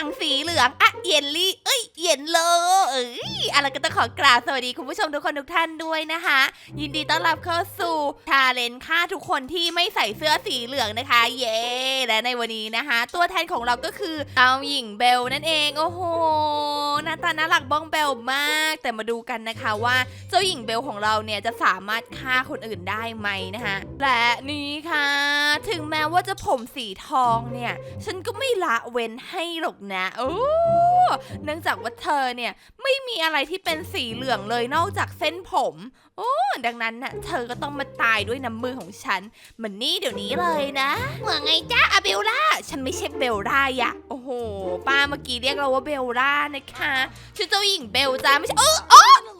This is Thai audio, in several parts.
ังสีเหลืองอะ เยนลี่ เอ้ย เย็นเลเอ้ยอะไรก็ต้องขอกราบสวัสดีคุณผู้ชมทุกคนทุกท่านด้วยนะคะ ยินดีต้อนรับเข้าสู่ชาเลนค่าทุกคนที่ไม่ใส่เสื้อสีเหลืองนะคะ เย้ และในวันนี้นะคะ ตัวแทนของเราก็คือเอาหญิงเบลนั่นเอง โอ้โห หน้าตาน่ารักบ้องเบลมาก แต่มาดูกันนะคะว่าเจ้าหญิงเบลของเราเนี่ยจะสามารถฆ่าคนอื่นได้ไหมนะคะและนี่ค่ะ ถึงแม้ว่าจะผมสีทองเนี่ย ฉันก็ไม่ละเว้นให้หรอกนะโอ้เนื่องจากว่าเธอเนี่ยไม่มีอะไรที่เป็นสีเหลืองเลยนอกจากเส้นผม โอ้ ดังนั้นน่ะเธอก็ต้องมาตายด้วยน้ำมือของฉันเหมือนนี่เดี๋ยวนี้เลยนะว่าไงจ้าอะเบลล่า ฉันไม่ใช่เบลล่าอะโอ้โห ป้าเมื่อกี้เรียกเราว่าเบลล่านะคะชื่อเจ้าหญิงเบลจ้าไม่ใช่เออเอออืม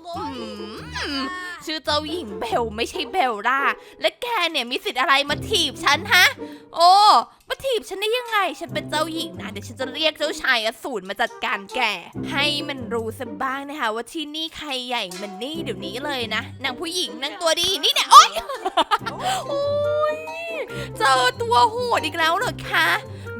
ชื่อเจ้าหญิงเบลไม่ใช่เบลล่า และแกเนี่ยมีสิทธิ์อะไรมาถีบฉันฮะ โอ้ มาถีบฉันได้ยังไง ฉันเป็นเจ้าหญิงนะ เดี๋ยวฉันจะเรียกเจ้าชายอสูรมาจัดการแก ให้มันรู้สักบ้างนะคะว่าที่นี่ใครใหญ่มันนี่เดี๋ยวนี้เลยนะ นางผู้หญิงนางตัวดีนี่เนี่ยโอ๊ยโอ๊ยเจอตัวโหดอีกแล้วเหรอคะ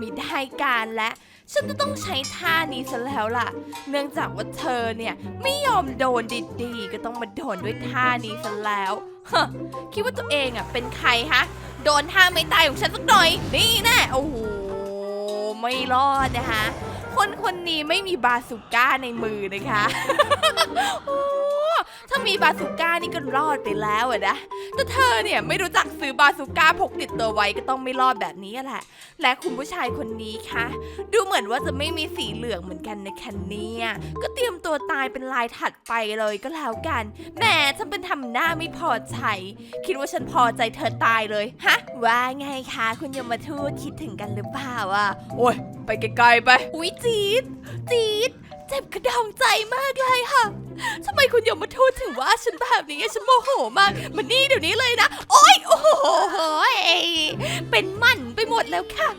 ม่ได้การและ ฉันจะต้องใช้ท่านี้ซะแล้วล่ะ เนื่องจากว่าเธอเนี่ยไม่ยอมโดนดีๆ ก็ต้องมาโดนด้วยท่านี้ซะแล้วฮะคิดว่าตัวเองอะเป็นใครฮะ โดนท่าไม่ตายของฉันสักหน่อย นี่แน่โอ้โห ไม่รอดนะคะ คนคนนี้ไม่มีบาสุก้าในมือนะคะ ถ้ามีบาสุก้านี่ก็รอดไปแล้วอะนะ แต่เธอเนี่ยไม่รู้จักซื้อบาสุก้าพกติดตัวไว้ก็ต้องไม่รอดแบบนี้แหละ และคุณผู้ชายคนนี้คะ ดูเหมือนว่าจะไม่มีสีเหลืองเหมือนกันนะคะเนี่ยก็เตรียมตัวตายเป็นลายถัดไปเลยก็แล้วกันแหมฉันเป็นทำหน้าไม่พอใจ คิดว่าฉันพอใจเธอตายเลยฮะว่าไงคะคุณยมทูตคิดถึงกันหรือเปล่าอะโอ้ยไปไกลๆไป อุ๊ยจี๊ดจี๊ดเจ็บกระดองใจมากเลยค่ะ ทำไมคุณยมทูตถึงว่าฉันแบบนี้ฉันโมโหมากมันนี่เดี๋ยวนี้เลยนะ โอ๊ยโอ้โหยเป็นมันไปหมดแล้วค่ะ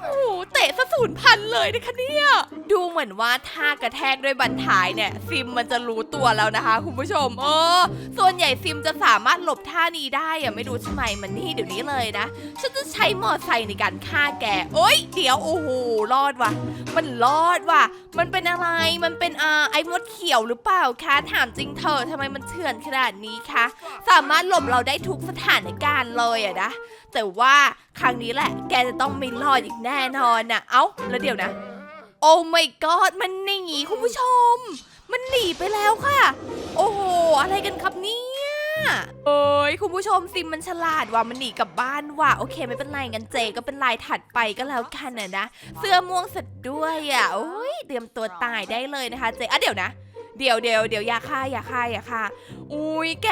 โอ้โหเตะซะศูนย์พันเลยนะคะเนี่ย ดูเหมือนว่าถ้ากระแทกด้วยบันท้ายเนี่ย ซิมมันจะรู้ตัวแล้วนะคะ คุณผู้ชม เออ ส่วนใหญ่ซิมจะสามารถหลบท่านี้ได้อะไม่รู้ทำไมมันนี่เดี๋ยวนี้เลยนะ ฉันจะใช้มอไซค์ในการฆ่าแก โอ๊ย เดี๋ยวโอ้โหรอดว่ะ มันรอดว่ะ มันเป็นอะไร มันเป็นอ่าไอ้มดเขียวหรือเปล่าคะ ถามจริงเถอะทำไมมันเถื่อนขนาดนี้คะ สามารถหลบเราได้ทุกสถานการณ์เลยอะนะ แต่ว่าครั้งนี้แหละ แกจะต้องไม่รอดอีกแน่นอนนะเอ้า แล้วเดี๋ยวนะ โอ้ my god มันหนีคุณผู้ชม มันหนีไปแล้วค่ะ โอ้โห อะไรกันครับเนี่ยเอ้ยคุณผู้ชมซิมมันฉลาดว่ะมันหนีกลับบ้านว่ะโอเคไม่เป็นไรงั้นเจก็เป็นลายถัดไปก็แล้วกันนะนะเสื้อม่วงเสร็จด้วยอะโอ้ยเตรียมตัวตายได้เลยนะคะ เจอะเดี๋ยวนะ เดี๋ยวเดี๋ยวเดี๋ยวอย่าฆ่าอย่าฆ่าอย่าฆ่าอุ้ยแก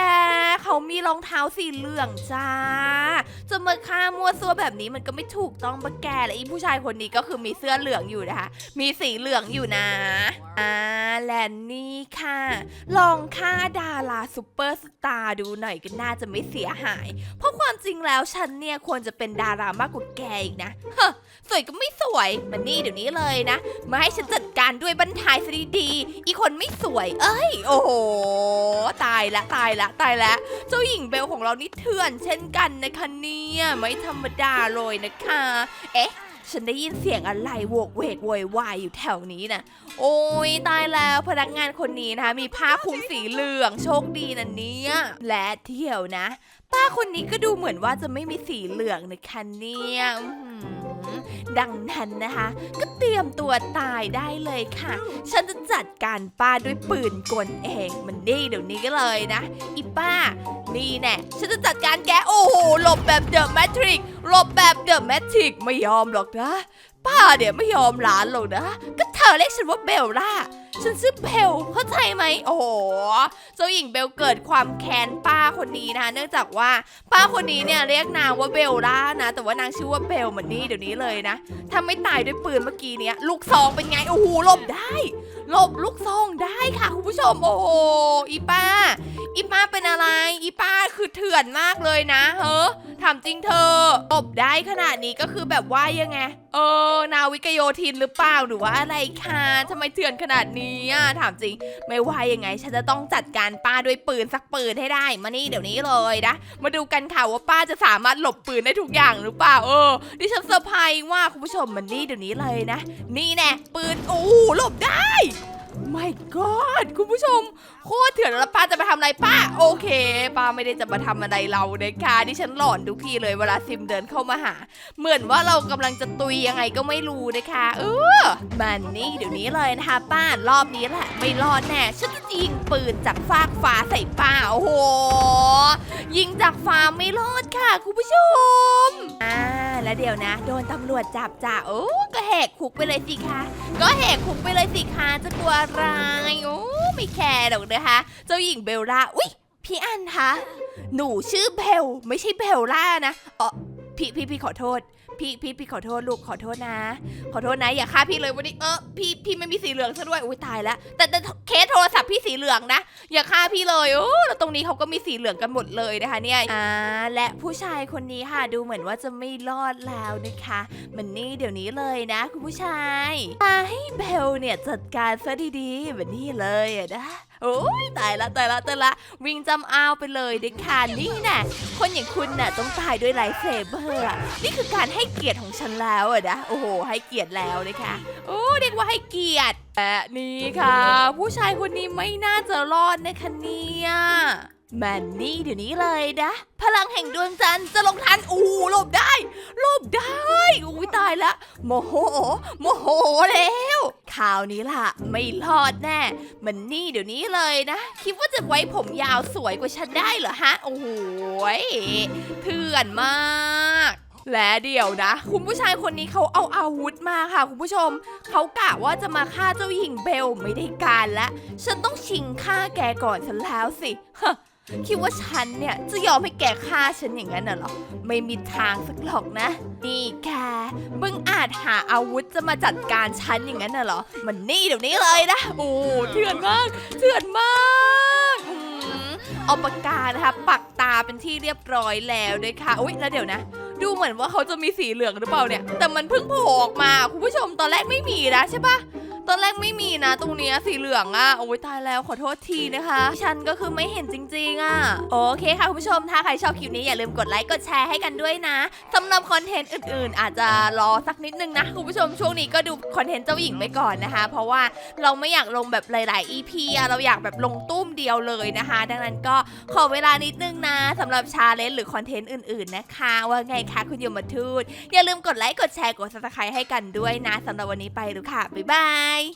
เขามีรองเท้าสีเหลืองจ้า จะมาฆ่ามัวซัวแบบนี้มันก็ไม่ถูกต้องปะแกและอีผู้ชายคนนี้ก็คือมีเสื้อเหลืองอยู่นะคะมีสีเหลืองอยู่นะอ่าและนี่ค่ะ ลองฆ่าดาราซูเปอร์สตาร์ดูหน่อยก็น่าจะไม่เสียหาย เพราะความจริงแล้วฉันเนี่ยควรจะเป็นดารามากกว่าแกอีกนะเฮ้อสวยก็ไม่สวยมันนี่เดี๋ยวนี้เลยนะมาให้ฉันจัดการด้วยบันทายซะดีๆอีคนไม่สวยเอ้ย โอ้โห ตายละตายละตายละ เจ้าหญิงเบลของเรานี่เถื่อนเช่นกันนะคะเนี่ย ไม่ธรรมดาเลยนะคะ เอ๊ะฉันได้ยินเสียงอะไรโวกเวกโวยวายอยู่แถวนี้นะโอ้ยตายแล้วพนักงานคนนี้นะคะ มีผ้าคลุมสีเหลืองโชคดีนะเนี่ยและเที่ยวนะ ป้าคนนี้ก็ดูเหมือนว่าจะไม่มีสีเหลืองนะคะเนี่ยดังนั้นนะคะ ก็เตรียมตัวตายได้เลยค่ะ ฉันจะจัดการป้าด้วยปืนกลเองมันดีเดี๋ยวนี้ก็เลยนะ อีป้า นี่แน่ฉันจะจัดการแกโอ้โหหลบแบบเดอะแมทริกหลบแบบเดอะแมทริกไม่ยอมหรอกนะ ป้าเดี๋ยวไม่ยอมหลานหรอกนะ ก็เธอเรียกฉันว่าเบลล่า ฉันชื่อเบลเข้าใจไหมโอ้โหเจ้าหญิงเบลเกิดความแค้นป้าคนนี้นะคะเนื่องจากว่าป้าคนนี้เนี่ยเรียกนางว่าเบลล่านะ แต่ว่านางชื่อว่าเบลเหมือนนี่เดี๋ยวนี้เลยนะถ้าไม่ตายด้วยปืนเมื่อกี้เนี้ยลูกซองเป็นไงโอ้โหหลบได้หลบลูกซองได้ค่ะคุณผู้ชมโอ้โหอีป้า อีป้าเป็นอะไร อีป้าคือเถื่อนมากเลยนะเฮ้อถามจริงเธอตบได้ขนาดนี้ก็คือแบบว่ายังไง เออ นาวิกโยธินหรือเปล่าหรือว่าอะไรคะทำไมเถื่อนขนาดนี้อ่ยถามจริง ไม่ว่ายังไง ฉันจะต้องจัดการป้าด้วยปืนสักปืนให้ได้ มานี่เดี๋ยวนี้เลยนะ มาดูกันค่ะว่าป้าจะสามารถหลบปืนได้ทุกอย่างหรือเปล่าเออดิฉันเซอร์ไพรส์ว่าคุณผู้ชมมันนี่เดี๋ยวนี้เลยนะ นี่แน่ปืนโอ้หหลบได้ ไม่กอดคุณผู้ชม โคตรเถื่อนแล้วป้าจะไปทำอะไรป้า โอเค ป้าไม่ได้จะมาทำอะไรเราเนะคะดิฉันหลอนทุกทีเลยเวลาซิมเดินเข้ามาหา เหมือนว่าเรากำลังจะตุยยังไงก็ไม่รู้นะคะเออมันนี่เดี๋ยวนี้เลยนะคะป้ารอบนี้แหละ ไม่รอดแน่ฉันจะยิงปืนจากฟากฟ้าใส่ป้าโอ้โหยิงจากฟ้าไม่รอดค่ะ คุณผู้ชมอ่า แล้วเดี๋ยวนะ โดนตำรวจจับจ้ะโอ้ก็แหกคุกไปเลยสิคะ ก็แหกคุกไปเลยสิคะจะกลัวอะไรโอ้ไม่แคร์หรอกนะคะ เจ้าหญิงเบลล่าอุ๊ยพี่อันคะหนูชื่อเบลไม่ใช่เบลล่านะอ๋อพี่พี่พี่ขอโทษ พี่พี่พี่ขอโทษลูกขอโทษนะ ขอโทษนะอย่าฆ่าพี่เลยวันนี้เออพี่พี่ไม่มีสีเหลืองซะด้วยอุ้ยตายแล้วแต่แต่เคสโทรศัพท์พี่สีเหลืองนะ อย่าฆ่าพี่เลยโอ้แล้วตรงนี้เขาก็มีสีเหลืองกันหมดเลยนะคะเนี่ยอ่าและผู้ชายคนนี้ค่ะดูเหมือนว่าจะไม่รอดแล้วนะคะมันนี่เดี๋ยวนี้เลยนะ คุณผู้ชายมาให้เบลเนี่ยจัดการซะดีๆแบบนี้เลยอะนะโอ้ยตายละตายละตายละวิ่งจำอาวไปเลยเด็กค่ะนี่แน่ะคนอย่างคุณน่ะต้องตายด้วยไลท์เซเบอร์นี่คือการให้เกียรติของฉันแล้วอะนะโอ้โห ให้เกียรติแล้วนะคะโอ้เรียกว่าให้เกียรติและนี่ค่ะ ผู้ชายคนนี้ไม่น่าจะรอดนะคะเนี่ยแมนนี่เดี๋ยวนี้เลยนะ พลังแห่งดวงจันทร์จะลงทันอู้หลบได้หลบได้อุ้ยตายละ โมโห โมโหแล้วคราวนี้ล่ะ ไม่รอดแน่มันนี่เดี๋ยวนี้เลยนะ คิดว่าจะไว้ผมยาวสวยกว่าฉันได้เหรอฮะ โอ้โหเถื่อนมาก และเดี๋ยวนะ คุณผู้ชายคนนี้เขาเอาอาวุธมาค่ะ คุณผู้ชม เขากะว่าจะมาฆ่าเจ้าหญิงเบลไม่ได้การละ ฉันต้องชิงฆ่าแกก่อนฉันแล้วสิฮะคิดว่าฉันเนี่ยจะยอมให้แกฆ่าฉันอย่างนั้นน่ะเหรอ ไม่มีทางสักหรอกนะ นี่แกมึงอาจหาอาวุธจะมาจัดการฉันอย่างนั้นน่ะเหรอ มันนี่เดี๋ยวนี้เลยนะ โอ้เถื่อนมากเถื่อนมากอเอาปากกานะคะปักตาเป็นที่เรียบร้อยแล้วด้วยค่ะ อุ๊ย แล้วเดี๋ยวนะ ดูเหมือนว่าเขาจะมีสีเหลืองหรือเปล่าเนี่ย แต่มันเพิ่งโผล่ออกมา คุณผู้ชมตอนแรกไม่มีนะใช่ปะ ตอนแรกไม่มีนะ ตรงเนี้ยสีเหลืองอะ่ะโอ้ยตายแล้วขอโทษทีนะคะ ฉันก็คือไม่เห็นจริงๆอะ่ะ โอเคค่ะคุณผู้ชม ถ้าใครชอบคลิปนี้อย่าลืมกดไลค์กดแชร์ให้กันด้วยนะสำหรับคอนเทนต์อื่นๆ อาจจะรอสักนิดนึงนะคุณผู้ชมช่วงนี้ก็ดูคอนเทนต์เจ้าหญิงไปก่อนนะคะ เพราะว่าเราไม่อยากลงแบบหลาย ๆ EP อะเราอยากแบบลงตุ้มเดียวเลยนะคะ ดังนั้นก็ขอเวลานิดนึงนะสำหรับชาเลนจ์หรือคอนเทนต์อื่น ๆ นะคะ ว่าไงคะคุณยมทูตอย่าลืมกดไลค์กดแชร์กด subscribe ให้กันด้วยนะสำหรับวันนี้ไปแล้วค่ะบ๊ายบาย Bye.